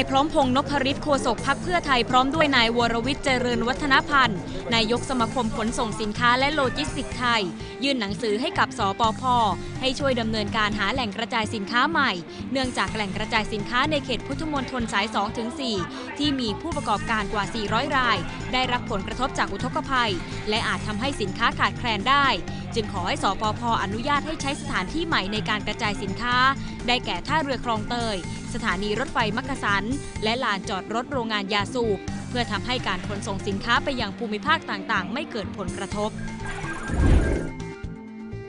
ายพร้อมพงศ์นพริตโฆษกพักเพื่อไทยพร้อมด้วยนายวรวิทย์เจริญวัฒนพันธ์นายกสมาคมขนส่งสินค้าและโลจิสติกส์ไทย ยื่นหนังสือให้กับสปพ ให้ช่วยดำเนินการหาแหล่งกระจายสินค้าใหม่ เนื่องจากแหล่งกระจายสินค้าในเขตพุทธมณฑลสาย 2-4 ที่มีผู้ประกอบการกว่า 400 ราย ได้รับผลกระทบจากอุทกภัย และอาจทำให้สินค้าขาดแคลนได้ จึงขอให้สปพอนุญาตให้ใช้สถานที่ใหม่ในการกระจายสินค้า ได้แก่ท่าเรือคลองเตย สถานีรถไฟมักกะสัน และลานจอดรถโรงงานยาสูบเพื่อทำให้การขนส่งสินค้าไปยังภูมิภาคต่างๆ ไม่เกิดผลกระทบ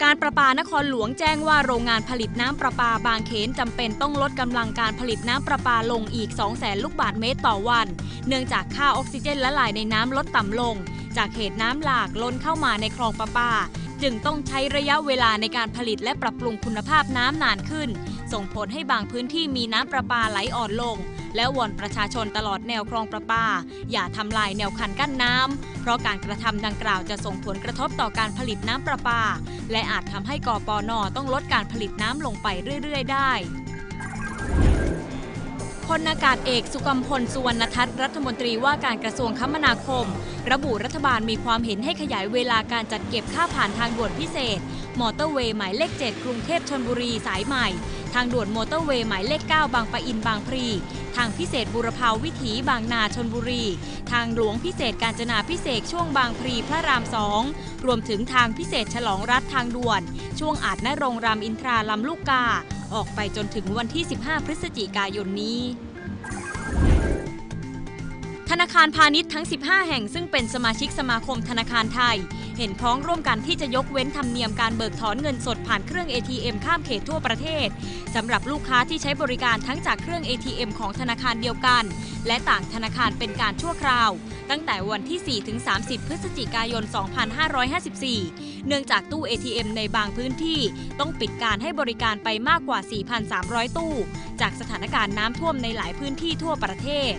การประปานครหลวงแจ้งว่าโรงงานผลิตน้ำประปาบางเขนจำเป็นต้องลดกำลังการผลิตน้ำประปาลงอีก 2 0 0แสนลูกบาศก์เมตรต่อวัน เนื่องจากค่าออกซิเจนละลายในน้ำลดต่ำลง จากเหตุน้ำหลากล้นเข้ามาในคลองประปา จึงต้องใช้ระยะเวลาในการผลิตและปรับปรุงคุณภาพน้ำนานขึ้น ส่งผลให้บางพื้นที่มีน้ำประปาไหลอ่อนลง และวอนประชาชนตลอดแนวคลองประปา อย่าทำลายแนวคันกั้นน้ำเพราะการกระทำดังกล่าวจะส่งผลกระทบต่อการผลิตน้ำประปา และอาจทำให้กปนต้องลดการผลิตน้ำลงไปเรื่อย ๆ ได้ ลอากาศเอกสุกัมพลสุวรรณทัศน์รัฐมนตรีว่าการกระทรวงคมนาคม ระบุรัฐบาลมีความเห็นให้ขยายเวลาการจัดเก็บค่าผ่านทางด่วนพิเศษ มอเตอร์เวย์หมายเลข 7 กรุงเทพชนบุรีสายใหม่ ทางด่วนมอเตอร์เวย์หมายเลข 9 บางปะอินบางพลี ทางพิเศษบุรพาวิถีบางนาชนบุรี ทางหลวงพิเศษกาญจนาพิเศษช่วงบางพลีพระรามสองรวมถึงทางพิเศษฉลองรัฐทางด่วน ช่วงอาจนรงรามอินทราลำลูกกา ออกไปจนถึงวันที่ 15 พฤศจิกายนนี้ธนาคารพาณิชย์ทั้ง 15 แห่งซึ่งเป็นสมาชิกสมาคมธนาคารไทย เห็นพ้องร่วมกันที่จะยกเว้นธรรมเนียมการเบิกถอนเงินสดผ่านเครื่อง ATM ข้ามเขตทั่วประเทศสำหรับลูกค้าที่ใช้บริการทั้งจากเครื่อง ATM ของธนาคารเดียวกัน และต่างธนาคารเป็นการชั่วคราว ตั้งแต่วันที่ 4 ถึง 30 พฤศจิกายน 2554 เนื่องจากตู้ ATM ในบางพื้นที่ต้องปิดการให้บริการไปมากกว่า 4,300 ตู้ จากสถานการณ์น้ำท่วมในหลายพื้นที่ทั่วประเทศ